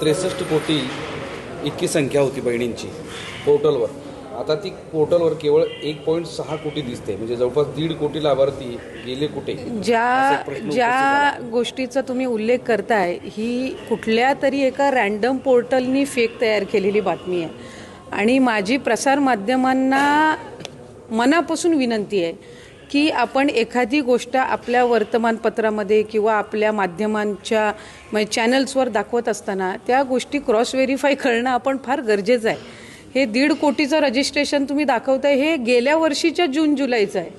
त्रेसष्ट कोटी इतकी संख्या होती बहिणींची पोर्टलवर. आता ती पोर्टलवर केवळ एक पॉईंट सहा कोटी दिसते. म्हणजे जवळपास दीड कोटी लाभार्थी गेले कुठे? ज्या ज्या गोष्टीचा तुम्ही उल्लेख करताय ही कुठल्या तरी एका रँडम पोर्टलनी फेक तयार केलेली बातमी आहे. आणि माझी प्रसारमाध्यमांना मनापासून विनंती आहे की आपण एखादी गोष्ट आपल्या वर्तमानपत्रामध्ये किंवा आपल्या माध्यमांच्या म्हणजे चॅनल्सवर दाखवत असताना त्या गोष्टी क्रॉस व्हेरीफाय करणं आपण फार गरजेचं आहे. हे दीड कोटीचं रजिस्ट्रेशन तुम्ही दाखवताय हे गेल्या वर्षीच्या जून जुलैचं आहे.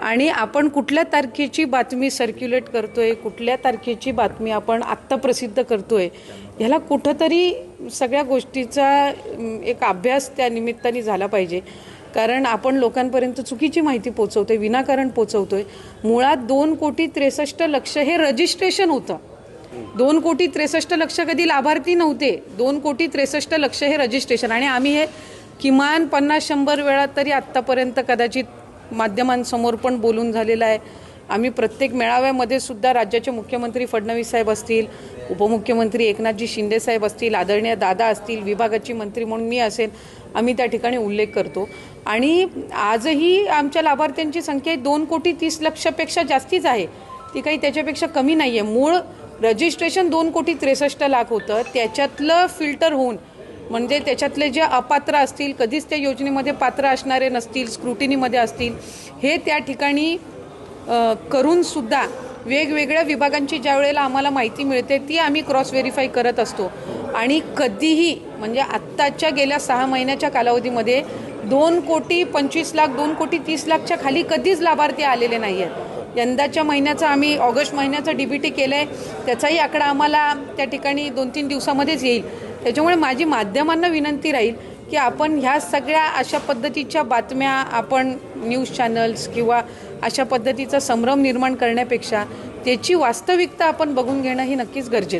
आणि आपण कुठल्या तारखेची बातमी सर्क्युलेट करतोय कुठल्या तारखेची बातमी आपण आत्ता प्रसिद्ध करतोय ह्याला कुठंतरी सगळ्या गोष्टीचा एक अभ्यास त्या निमित्ताने झाला पाहिजे. कारण आपण लोकांपर्यंत चुकीची माहिती पोचवतोय विनाकारण पोचवतोय. मुळात दोन कोटी त्रेसष्ट लक्ष हे रजिस्ट्रेशन होतं. दोन कोटी त्रेसष्ट लक्ष कधी लाभार्थी नव्हते. दोन कोटी त्रेसष्ट लक्ष हे रजिस्ट्रेशन आणि आम्ही हे किमान पन्नास शंभर वेळा तरी आत्तापर्यंत कदाचित माध्यमांसमोर पण बोलून झालेलं आहे. आम्ही प्रत्येक मेळाव्यामध्ये सुद्धा राज्याचे मुख्यमंत्री फडणवीस साहेब असतील उपमुख्यमंत्री एकनाथजी शिंदे साहेब असतील आदरणीय दादा असतील विभागाची मंत्री म्हणून मी असेल आम्ही त्या ठिकाणी उल्लेख करतो. आणि आजही आमच्या लाभार्थ्यांची संख्या दोन कोटी तीस लक्षपेक्षा जास्तीच आहे. ती काही त्याच्यापेक्षा कमी नाही आहे मूळ रजिस्ट्रेशन दोन कोटी त्रेसष्ट लाख होतं. त्याच्यातलं फिल्टर होऊन म्हणजे त्याच्यातले जे अपात्र असतील कधीच त्या योजनेमध्ये पात्र असणारे नसतील स्क्रुटिनीमध्ये असतील हे त्या ठिकाणी करूनसुद्धा करून सुद्धा वेगवेगळ्या विभागांची ज्या वेळेला आम्हाला माहिती मिळते ती आम्ही क्रॉस व्हेरीफाय करत असतो. आणि कधीही म्हणजे आत्ताच्या गेल्या सहा महिन्याच्या कालावधीमध्ये दोन कोटी पंचवीस लाख दोन कोटी तीस लाखच्या खाली कधीच लाभार्थी आलेले नाही आहेत यंदाच्या महिन्याचा आम्ही ऑगस्ट महिन्याचा डी बी टी केलं आहे त्याचाही आकडा आम्हाला त्या ठिकाणी दोन तीन दिवसामध्येच येईल. त्याच्यामुळे माझी माध्यमांना विनंती राहील की आपण ह्या सगळ्या अशा पद्धतीच्या बातम्या आपण न्यूज चॅनल्स किंवा अशा पद्धतीचा संभ्रम निर्माण करण्यापेक्षा त्याची वास्तविकता आपण बघून घेणं ही नक्कीच गरजेचं आहे.